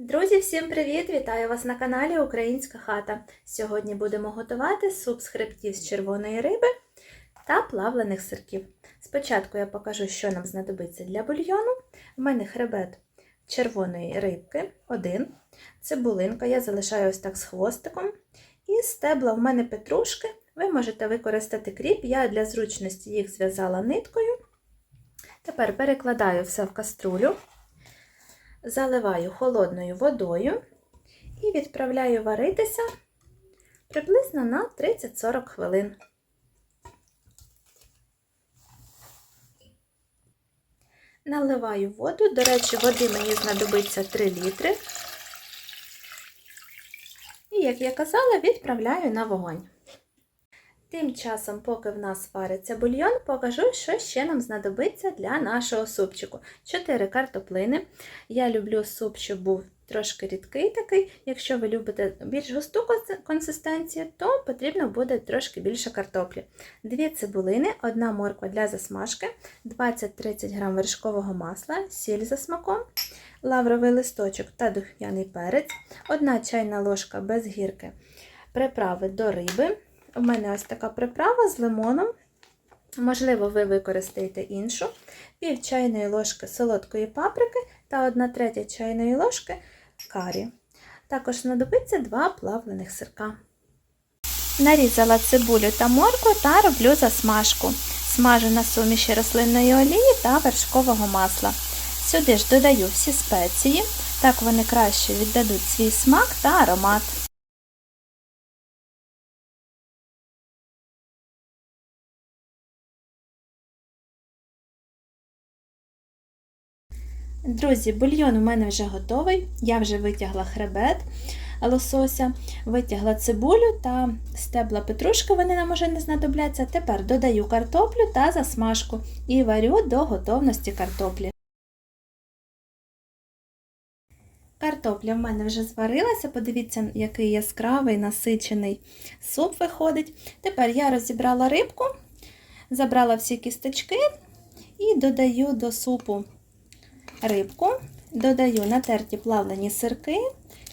Друзі, всім привіт! Вітаю вас на каналі Українська хата. Сьогодні будемо готувати суп з хребтів з червоної риби та плавлених сирків. Спочатку я покажу, що нам знадобиться для бульйону. У мене хребет червоної рибки один, цибулинка, я залишаю ось так з хвостиком. І стебла в мене петрушки. Ви можете використати кріп, я для зручності їх зв'язала ниткою. Тепер перекладаю все в каструлю заливаю холодною водою і відправляю варитися приблизно на 30-40 хвилин. Наливаю воду, до речі, води мені знадобиться 3 літри. І, як я казала, відправляю на вогонь. Тим часом, поки в нас вариться бульйон, покажу, що ще нам знадобиться для нашого супчику. 4 картоплини. Я люблю суп, щоб був трошки рідкий такий. Якщо ви любите більш густу консистенцію, то потрібно буде трошки більше картоплі. 2 цибулини, 1 морква для засмажки, 20-30 г вершкового масла, сіль за смаком, лавровий листочок та духмяний перець, 1 чайна ложка без гірки приправи до риби. У мене ось така приправа з лимоном. Можливо, ви використаєте іншу, пів чайної ложки солодкої паприки та 1 третя чайної ложки карі. Також знадобиться 2 плавлених сирка. Нарізала цибулю та моркву та роблю засмажку. Смажу на суміші рослинної олії та вершкового масла. Сюди ж додаю всі спеції, так вони краще віддадуть свій смак та аромат. Друзі, бульйон у мене вже готовий. Я вже витягла хребет лосося, витягла цибулю та стебла петрушки, вони нам уже не знадобляться. Тепер додаю картоплю та засмажку і варю до готовності картоплі. Картопля в мене вже зварилася, подивіться, який яскравий насичений суп виходить. Тепер я розібрала рибку, забрала всі кісточки і додаю до супу рибку, додаю натерті плавлені сирки,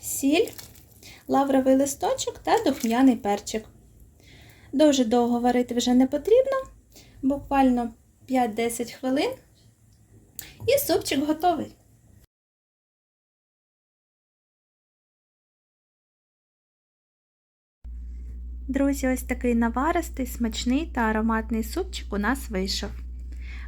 сіль, лавровий листочок та духмяний перчик. Дуже довго варити вже не потрібно, буквально 5-10 хвилин, і супчик готовий. Друзі, ось такий наваристий, смачний та ароматний супчик у нас вийшов.